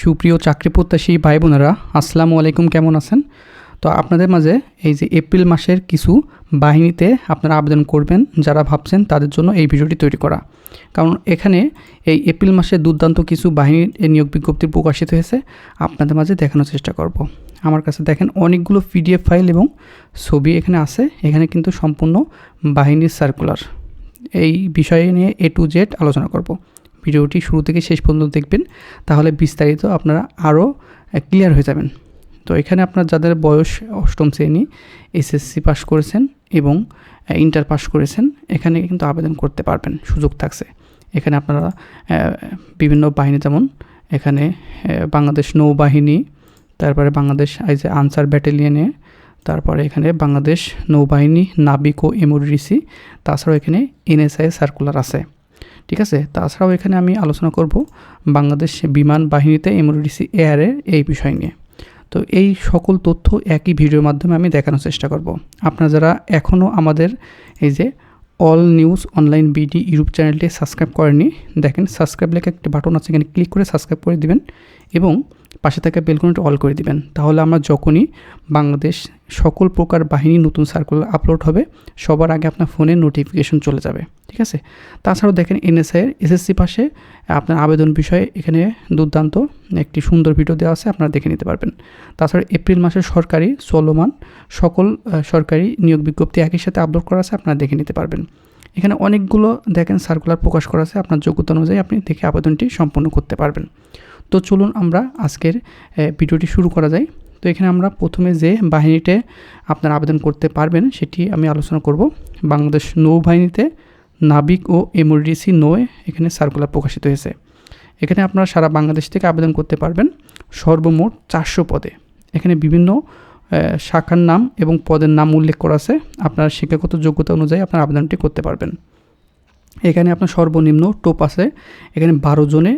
সুপ্রিয় চাকরি প্রত্যাশী ভাই বোনেরা আসসালামু আলাইকুম, কেমন আছেন? তো আপনাদের মাঝে এই যে এপ্রিল মাসের কিছু বাহিনীতে আপনারা আবেদন করবেন, যারা ভাবছেন তাদের জন্য এই ভিডিওটি তৈরি করা। কারণ এখানে এই এপ্রিল মাসে দুর্দান্ত কিছু বাহিনীর নিয়োগ বিজ্ঞপ্তি প্রকাশিত হয়েছে, আপনাদের মাঝে দেখানোর চেষ্টা করব। আমার কাছে দেখেন অনেকগুলো পিডিএফ ফাইল এবং ছবি এখানে আছে, এখানে কিন্তু সম্পূর্ণ বাহিনীর সার্কুলার। এই বিষয়ে নিয়ে এ টু জেড আলোচনা করব। ভিডিওটি শুরু থেকে শেষ পর্যন্ত দেখবেন, তাহলে বিস্তারিত আপনারা আরও ক্লিয়ার হয়ে যাবেন। তো এখানে আপনার যাদের বয়স অষ্টম শ্রেণি এসএসসি পাস করেছেন এবং ইন্টার পাস করেছেন, এখানে কিন্তু আবেদন করতে পারবেন, সুযোগ থাকছে। এখানে আপনারা বিভিন্ন বাহিনী যেমন, এখানে বাংলাদেশ নৌবাহিনী, তারপরে বাংলাদেশ এই যে আনসার ব্যাটালিয়নে, তারপরে এখানে বাংলাদেশ নৌবাহিনী নাবিক ও এমওডিসি, তাছাড়াও এখানে এনএসআই সার্কুলার আছে। ঠিক আছে? তাছাড়াও এখানে আমি আলোচনা করব বাংলাদেশ বিমান বাহিনীতে এমরডিসি এয়ারের এই বিষয় নিয়ে। তো এই সকল তথ্য একই ভিডিওর মাধ্যমে আমি দেখানোর চেষ্টা করব। আপনারা যারা এখনও আমাদের এই যে all news online BD YouTube চ্যানেলটি সাবস্ক্রাইব করেনি দেখেন সাবস্ক্রাইব লেখা একটি বাটন আছে, এখানে ক্লিক করে সাবস্ক্রাইব করে দিবেন এবং পাশে থাকা বেলকনটি অল করে দিবেন। তাহলে আমরা যখনই বাংলাদেশ সকল প্রকার বাহিনী নতুন সার্কুলার আপলোড হবে, সবার আগে আপনার ফোনে নোটিফিকেশন চলে যাবে, ঠিক আছে? তাছাড়াও দেখেন এনএসআইয়ের এসএসসি পাশে আপনার আবেদন বিষয়ে এখানে দুর্দান্ত একটি সুন্দর ভিডিও দেওয়া আছে, আপনারা দেখে নিতে পারবেন। তাছাড়া এপ্রিল মাসের সরকারি চলমান সকল সরকারি নিয়োগ বিজ্ঞপ্তি একই সাথে আপলোড করা আছে, আপনারা দেখে নিতে পারবেন। এখানে অনেকগুলো দেখেন সার্কুলার প্রকাশ করা আছে, আপনার যোগ্যতা অনুযায়ী আপনি দেখে আবেদনটি সম্পন্ন করতে পারবেন। তো চলুন আমরা আজকের ভিডিওটি শুরু করা যায় তো এখানে আমরা প্রথমে যে বাহিনীতে আপনার আবেদন করতে পারবেন সেটি আমি আলোচনা করব। বাংলাদেশ নৌবাহিনীতে নাবিক ও এমআরডিসি নৌয়ে এখানে সার্কুলার প্রকাশিত হয়েছে। এখানে আপনারা সারা বাংলাদেশ থেকে আবেদন করতে পারবেন সর্বমোট চারশো পদে। এখানে বিভিন্ন শাখার নাম এবং পদের নাম উল্লেখ করা আছে। আপনার শিক্ষাগত যোগ্যতা অনুযায়ী আপনার আবেদনটি করতে পারবেন। এখানে আপনার সর্বনিম্ন টোপ আছে। এখানে বারো জনে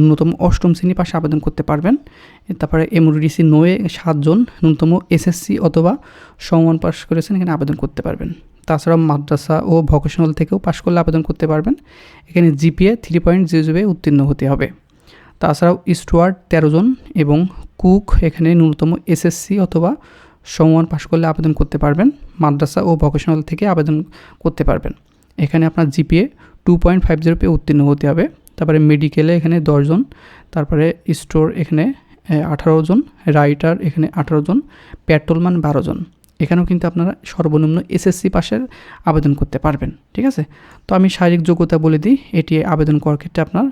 ন্যূনতম অষ্টম শ্রেণি পাশে আবেদন করতে পারবেন। তারপরে এমডিসি নোয়ে সাতজন, ন্যূনতম এসএসসি অথবা সমান পাশ করেছেন, এখানে আবেদন করতে পারবেন। তাছাড়াও মাদ্রাসা ও ভকেশনাল থেকেও পাশ করলে আবেদন করতে পারবেন। এখানে GPA three point zero zero উত্তীর্ণ হতে হবে। তাছাড়াও স্টুয়ার্ড তেরো জন এবং কুক এখানে ন্যূনতম এসএসসি অথবা সমান পাশ করলে আবেদন করতে পারবেন। মাদ্রাসা ও ভকেশনাল থেকে আবেদন করতে পারবেন। এখানে আপনার GPA two point five zero pay উত্তীর্ণ হতে হবে। তারপরে মেডিকেলে এখানে দশজন, তারপরে স্টোর এখানে আঠারো জন রাইটার এখানে আঠারো জন পেট্রোলম্যান বারো জন এখানেও কিন্তু আপনারা সর্বনিম্ন এসএসসি পাশের আবেদন করতে পারবেন, ঠিক আছে? তো আমি শারীরিক যোগ্যতা বলে দিই, এটি আবেদন করার ক্ষেত্রে আপনার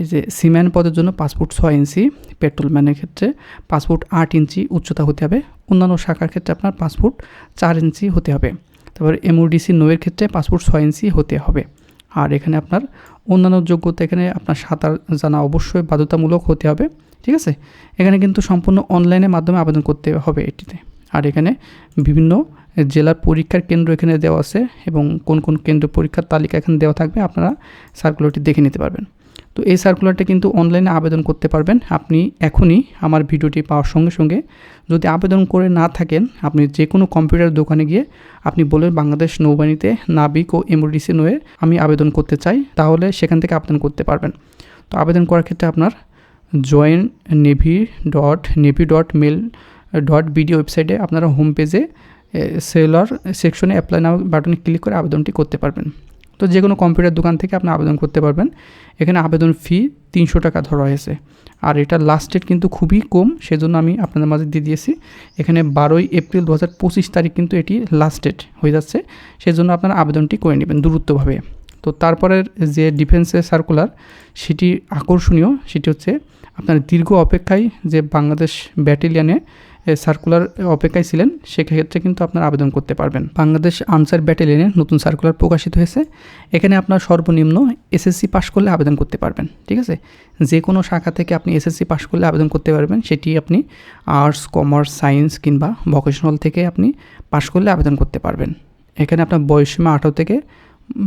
এই যে সিম্যান পদের জন্য পাসপোর্ট ছয় ইঞ্চি পেট্রোলম্যানের ক্ষেত্রে পাসপোর্ট আট ইঞ্চি উচ্চতা হতে হবে। অন্যান্য শাখার ক্ষেত্রে আপনার পাসপোর্ট চার ইঞ্চি হতে হবে। তারপর এমওডিসি নোয়ের ক্ষেত্রে পাসপোর্ট ছয় ইঞ্চি হতে হবে। আর এখানে আপনার অন্যান্য যোগ্যতা এখানে আপনার সাঁতার জানা অবশ্যই বাধ্যতামূলক হতে হবে, ঠিক আছে? এখানে কিন্তু সম্পূর্ণ অনলাইনের মাধ্যমে আবেদন করতে হবে এটিতে। আর এখানে বিভিন্ন জেলার পরীক্ষার কেন্দ্র এখানে দেওয়া আছে এবং কোন কোন কেন্দ্র পরীক্ষার তালিকা এখানে দেওয়া থাকবে, আপনারা সার্কুলারটি দেখে নিতে পারবেন। তো এই সার্কুলারটা কিন্তু অনলাইনে আবেদন করতে পারবেন। আপনি এখনই আমার ভিডিওটি পাওয়ার সঙ্গে সঙ্গে যদি আবেদন করে না থাকেন, আপনি যে কোনো কম্পিউটার দোকানে গিয়ে আপনি বলেন বাংলাদেশ নৌবাহিনীতে নাবিক ও এমওডিসি নয়ে আমি আবেদন করতে চাই, তাহলে সেখান থেকে আবেদন করতে পারবেন। তো আবেদন করার ক্ষেত্রে আপনার join navy dot navy dot mail dot BD ওয়েবসাইটে আপনারা হোম পেজে সেলার সেকশনে অ্যাপ্লাই নাও বাটনে ক্লিক করে আবেদনটি করতে পারবেন। তো যে কোনো কম্পিউটার দোকান থেকে আপনি আবেদন করতে পারবেন। এখানে আবেদন ফি তিনশো টাকা ধরা হয়েছে। আর এটা লাস্ট ডেট কিন্তু খুবই কম, সেজন্য আমি আপনাদের মাঝে দিয়ে দিয়েছি। এখানে বারোই এপ্রিল দু হাজার পঁচিশ তারিখ কিন্তু এটি লাস্ট ডেট হয়ে যাচ্ছে। সেজন্য আপনারা আবেদনটি করে নেবেন দূরত্বভাবে তো তারপরের যে ডিফেন্সের সার্কুলার সেটি আকর্ষণীয়। সেটি হচ্ছে আপনার দীর্ঘ অপেক্ষায় যে বাংলাদেশ ব্যাটালিয়ানে সার্কুলার অপেক্ষায় ছিলেন, সেক্ষেত্রে কিন্তু আপনার আবেদন করতে পারবেন। বাংলাদেশ আনসার ব্যাটালিয়নে নতুন সার্কুলার প্রকাশিত হয়েছে। এখানে আপনার সর্বনিম্ন এসএসসি পাশ করলে আবেদন করতে পারবেন, ঠিক আছে? যে কোনো শাখা থেকে আপনি এসএসসি পাশ করলে আবেদন করতে পারবেন, সেটি আপনি আর্টস কমার্স সায়েন্স কিংবা ভোকেশনাল থেকে আপনি পাশ করলে আবেদন করতে পারবেন। এখানে আপনার বয়সীমা আঠারো থেকে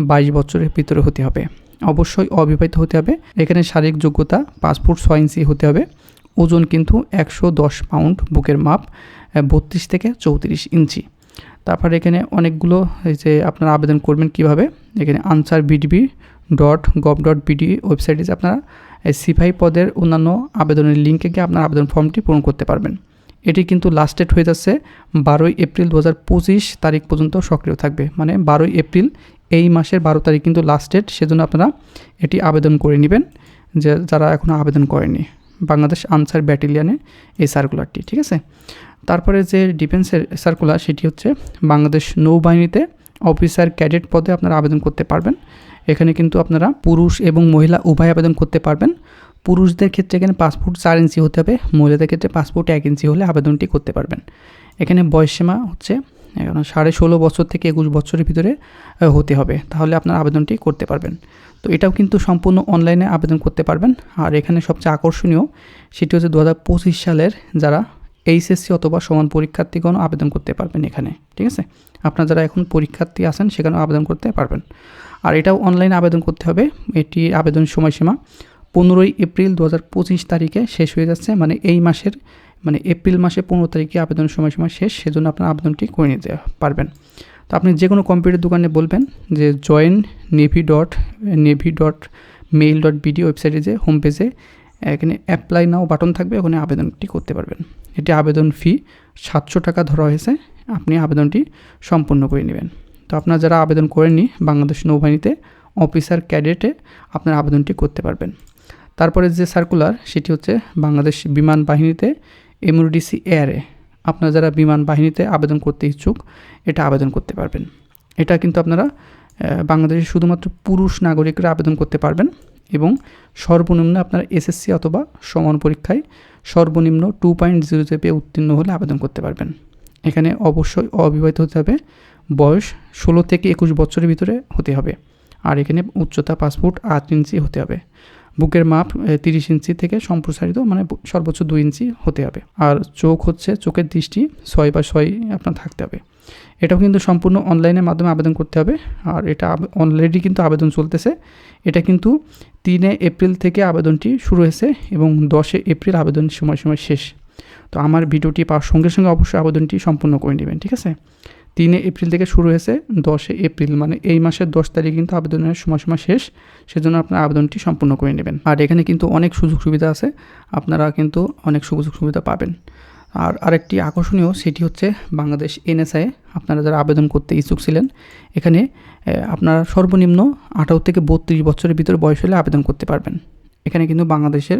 বাইশ বছরের ভিতরে হতে হবে। অবশ্যই অবিবাহিত হতে হবে। এখানে শারীরিক যোগ্যতা পাসপোর্ট ছয় হতে হবে। ওজন কিন্তু একশো দশ পাউন্ড বুকের মাপ বত্রিশ থেকে চৌত্রিশ ইঞ্চি। তারপরে এখানে অনেকগুলো, এই যে আপনারা আবেদন করবেন কীভাবে? এখানে Ansar VDP dot gov dot BD ওয়েবসাইটে আপনারা এই সিপাহি পদের অন্যান্য আবেদনের লিঙ্কে গিয়ে আপনার আবেদন ফর্মটি পূরণ করতে পারবেন। এটি কিন্তু লাস্ট ডেট হয়ে যাচ্ছে বারোই এপ্রিল দু হাজার পঁচিশ তারিখ পর্যন্ত সক্রিয় থাকবে। মানে বারোই এপ্রিল এই মাসের বারো তারিখ কিন্তু লাস্ট ডেট সেজন্য আপনারা এটি আবেদন করে নেবেন, যে যারা এখনও আবেদন করেনি বাংলাদেশ আনসার ব্যাটালিয়ানে এই সার্কুলারটি ঠিক আছে? তারপরে যে ডিফেন্সের সার্কুলার সেটি হচ্ছে বাংলাদেশ নৌবাহিনীতে অফিসার ক্যাডেট পদে আপনারা আবেদন করতে পারবেন। এখানে কিন্তু আপনারা পুরুষ এবং মহিলা উভয় আবেদন করতে পারবেন। পুরুষদের ক্ষেত্রে এখানে পাসপোর্ট চার ইঞ্চি হতে হবে, মহিলাদের ক্ষেত্রে পাসপোর্ট এক ইঞ্চি হলে আবেদনটি করতে পারবেন। এখানে বয়সসীমা হচ্ছে সাড়ে ষোলো বছর থেকে একুশ বছরের ভিতরে হতে হবে। তাহলে আপনার আবেদনটি করতে পারবেন। তো এটাও কিন্তু সম্পূর্ণ অনলাইনে আবেদন করতে পারবেন। আর এখানে সবচেয়ে আকর্ষণীয় সেটি হচ্ছে দু হাজার পঁচিশ সালের যারা এইচএসসি অথবা সমান পরীক্ষার্থীগণ আবেদন করতে পারবেন এখানে, ঠিক আছে? আপনারা যারা এখন পরীক্ষার্থী আছেন সেখানেও আবেদন করতে পারবেন। আর এটাও অনলাইনে আবেদন করতে হবে। এটি আবেদন সময়সীমা পনেরোই এপ্রিল দু হাজার পঁচিশ তারিখে শেষ হয়ে যাচ্ছে। মানে এই মাসের মানে এপ্রিল মাসে পনেরো তারিখে আবেদন সময়সীমা শেষ। সেজন্য আপনার আবেদনটি করে নিতে পারবেন। তো আপনি যে কোনো কম্পিউটার দোকানে বলবেন যে join navy dot navy dot mail dot BD ওয়েবসাইটে যে হোম পেজে এখানে অ্যাপ্লাই নাও বাটন থাকবে, ওখানে আবেদনটি করতে পারবেন। এটি আবেদন ফি সাতশো টাকা ধরা হয়েছে, আপনি আবেদনটি সম্পূর্ণ করে নেবেন। তো আপনারা যারা আবেদন করেননি বাংলাদেশ নৌবাহিনীতে অফিসার ক্যাডেটে আপনার আবেদনটি করতে পারবেন। তারপরে যে সার্কুলার সেটি হচ্ছে বাংলাদেশ বিমান বাহিনীতে এমরুডিসি এয়ারে আপনারা যারা বিমান বাহিনীতে আবেদন করতে ইচ্ছুক, এটা আবেদন করতে পারবেন। এটা কিন্তু আপনারা বাংলাদেশে শুধুমাত্র পুরুষ নাগরিকরা আবেদন করতে পারবেন এবং সর্বনিম্ন আপনারা এসএসসি অথবা সমান পরীক্ষায় সর্বনিম্ন টু পয়েন্ট জিরো জিপে উত্তীর্ণ হলে আবেদন করতে পারবেন। এখানে অবশ্যই অবিবাহিত হতে হবে, বয়স ষোলো থেকে একুশ বছরের ভিতরে হতে হবে। আর এখানে উচ্চতা, পাসপোর্ট আট ইঞ্চি হতে হবে। বুকের মাপ তিরিশ ইঞ্চি থেকে সম্প্রসারিত মানে সর্বোচ্চ দুই ইঞ্চি হতে হবে। আর চোখ হচ্ছে চোখের দৃষ্টি, ছয় বা ছয় আপনার থাকতে হবে। এটাও কিন্তু সম্পূর্ণ অনলাইনের মাধ্যমে আবেদন করতে হবে। আর এটা অলরেডি কিন্তু আবেদন চলতেছে। এটা কিন্তু তিনে এপ্রিল থেকে আবেদনটি শুরু হয়েছে এবং দশে এপ্রিল আবেদন সময় সময় শেষ। তো আমার ভিডিওটি পাওয়ার সঙ্গে সঙ্গে অবশ্যই আবেদনটি সম্পূর্ণ করে নেবেন, ঠিক আছে? তিনে এপ্রিল থেকে শুরু হয়েছে, দশে এপ্রিল মানে এই মাসের দশ তারিখ কিন্তু আবেদনের সময়সীমা শেষ, সেজন্য আপনার আবেদনটি সম্পূর্ণ করে নেবেন। আর এখানে কিন্তু অনেক সুযোগ সুবিধা আছে, আপনারা কিন্তু অনেক সুযোগ সুবিধা পাবেন। আর আরেকটি আকর্ষণীয় সেটি হচ্ছে বাংলাদেশ এনএসআই, আপনারা যারা আবেদন করতে ইচ্ছুক ছিলেন, এখানে আপনারা সর্বনিম্ন আঠারো থেকে বত্রিশ বছরের ভিতরে বয়স হলে আবেদন করতে পারবেন। এখানে কিন্তু বাংলাদেশের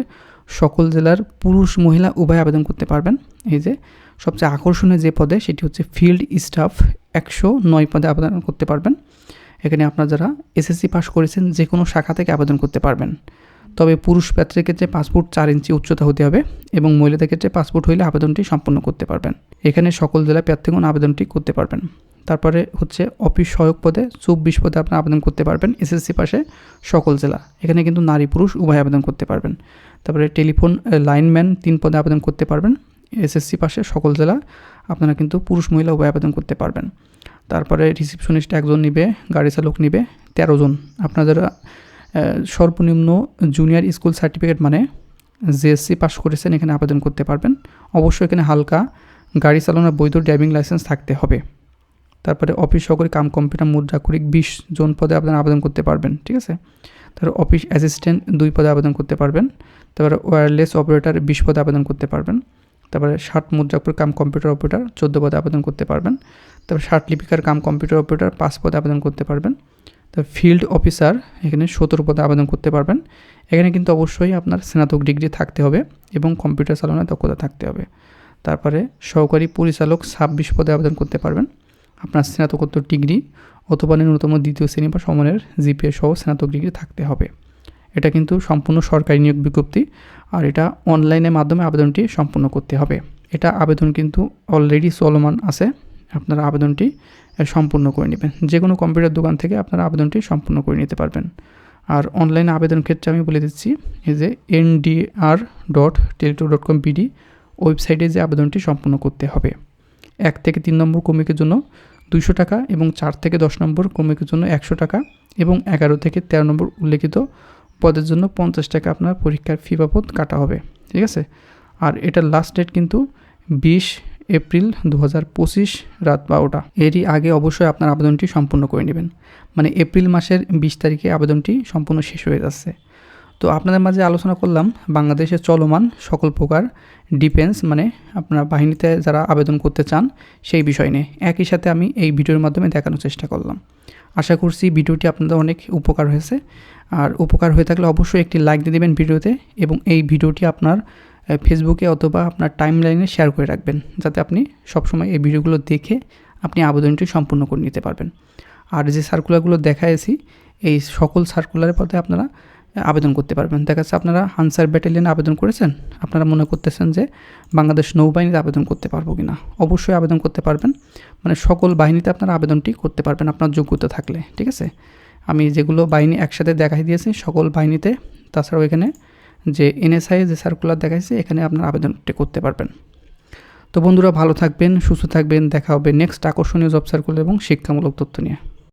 সকল জেলার পুরুষ মহিলা উভয় আবেদন করতে পারবেন। এই যে সবচেয়ে আকর্ষণীয় যে পদে সেটি হচ্ছে ফিল্ড স্টাফ একশো নয় পদে আবেদন করতে পারবেন। এখানে আপনারা যারা এসএসসি পাস করেছেন যে কোনো শাখা থেকে আবেদন করতে পারবেন। তবে পুরুষ প্রার্থীর ক্ষেত্রে পাসপোর্ট চার ইঞ্চি উচ্চতা হতে হবে এবং মহিলাদের ক্ষেত্রে পাসপোর্ট হইলে আবেদনটি সম্পন্ন করতে পারবেন। এখানে সকল জেলায় প্রার্থীগণ আবেদনটি করতে পারবেন। তারপরে হচ্ছে অফিস সহায়ক পদে চব্বিশ পদে আপনি আবেদন করতে পারবেন এসএসসি পাশে সকল জেলা। এখানে কিন্তু নারী পুরুষ উভয় আবেদন করতে পারবেন। তারপরে টেলিফোন লাইনম্যান তিন পদে আবেদন করতে পারবেন। এসএসসি পাশে সকল জেলা আপনারা কিন্তু পুরুষ, মহিলা উভয় আবেদন করতে পারবেন। তারপরে রিসিপশনিস্ট একজন নিবে, গাড়ি চালক নিবে, তেরো জন। আপনারা যারা সর্বনিম্ন জুনিয়র স্কুল সার্টিফিকেট মানে জেএসসি পাশ করেছেন, এখানে আবেদন করতে পারবেন। অবশ্যই এখানে হালকা গাড়ি চালানোর বৈধ ড্রাইভিং লাইসেন্স থাকতে হবে। তারপরে অফিস সহকারী কাম কম্পিউটার মুদ্রাক্ষরিক বিশ জন পদে আপনারা আবেদন করতে পারবেন, ঠিক আছে? তারপরে অফিস অ্যাসিস্ট্যান্ট দুই পদে আবেদন করতে পারবেন। তারপরে ওয়্যারলেস অপারেটর বিশ পদে আবেদন করতে পারবেন। তারপরে ষাট মুদ্রাক্ষর কাম কম্পিউটার অপারেটর চোদ্দ পদে আবেদন করতে পারবেন। তারপরে ষাট লিপিকার কাম কম্পিউটার অপারেটর পাঁচ পদে আবেদন করতে পারবেন। তারপর ফিল্ড অফিসার এখানে সতেরো পদে আবেদন করতে পারবেন। এখানে কিন্তু অবশ্যই আপনার স্নাতক ডিগ্রি থাকতে হবে এবং কম্পিউটার চালানোর দক্ষতা থাকতে হবে। তারপরে সহকারী পরিচালক ছাব্বিশ পদে আবেদন করতে পারবেন। আপনার স্নাতকোত্তর ডিগ্রি অথবা ন্যূনতম দ্বিতীয় শ্রেণি বা সমানের জিপিএ সহ স্নাতক ডিগ্রি থাকতে হবে। এটা কিন্তু সম্পূর্ণ সরকারি নিয়োগ বিজ্ঞপ্তি আর এটা অনলাইনের মাধ্যমে আবেদনটি সম্পূর্ণ করতে হবে। এটা আবেদন কিন্তু অলরেডি চলমান আছে। আপনারা আবেদনটি সম্পূর্ণ করে নেবেন। যে কোনো কম্পিউটার দোকান থেকে আপনারা আবেদনটি সম্পূর্ণ করে নিতে পারবেন। আর অনলাইনে আবেদন ক্ষেত্রে আমি বলে দিচ্ছি এই যে NDR dot Teletalk dot com BD ওয়েবসাইটে যে আবেদনটি সম্পূর্ণ করতে হবে। এক থেকে তিন নম্বর কমিকের জন্য দুইশো টাকা এবং চার থেকে দশ নম্বর কমিকের জন্য একশো টাকা এবং এগারো থেকে তেরো নম্বর উল্লেখিত পদের জন্য পঞ্চাশ টাকা আপনার পরীক্ষার ফি বাবদ কাটা হবে, ঠিক আছে? আর এটার লাস্ট ডেট কিন্তু বিশ এপ্রিল দু হাজার পঁচিশ রাত বারোটা। এরই আগে অবশ্যই আপনার আবেদনটি সম্পূর্ণ করে নেবেন। মানে এপ্রিল মাসের বিশ তারিখে আবেদনটি সম্পূর্ণ শেষ হয়ে যাচ্ছে। তো আপনাদের মাঝে আলোচনা করলাম বাংলাদেশে চলমান সকল প্রকার ডিফেন্স মানে আপনারা বাহিনীতে যারা আবেদন করতে চান সেই বিষয় নিয়ে। একই সাথে আমি এই ভিডিওর মাধ্যমে দেখানোর চেষ্টা করলাম। আশা করছি ভিডিওটি আপনাদের অনেক উপকার হয়েছে। আর উপকার হয়ে থাকলে অবশ্যই একটি লাইক দিয়ে দেবেন ভিডিওতে এবং এই ভিডিওটি আপনার ফেসবুকে অথবা আপনার টাইম লাইনে শেয়ার করে রাখবেন যাতে আপনি সবসময় এই ভিডিওগুলো দেখে আপনি আবেদনটি সম্পূর্ণ করে নিতে পারবেন। আর যে সার্কুলারগুলো দেখাইছি, এই সকল সার্কুলারের পথে আপনারা আবেদন করতে পারবেন। দেখা যাচ্ছে আপনারা আনসার ব্যাটালিয়নে আবেদন করেছেন, আপনারা মনে করতেছেন যে বাংলাদেশ নৌবাহিনীতে আবেদন করতে পারব কি না অবশ্যই আবেদন করতে পারবেন। মানে সকল বাহিনীতে আপনারা আবেদনটি করতে পারবেন আপনার যোগ্যতা থাকলে, ঠিক আছে? আমি যেগুলো বাহিনী একসাথে দেখাই দিয়েছি, সকল বাহিনীতে, তাছাড়াও এখানে যে এনএসআই যে সার্কুলার দেখাইছে, এখানে আপনার আবেদনটি করতে পারবেন। তো বন্ধুরা, ভালো থাকবেন, সুস্থ থাকবেন, দেখা হবে নেক্সট আকর্ষণীয় জব সার্কুলার এবং শিক্ষামূলক তথ্য নিয়ে।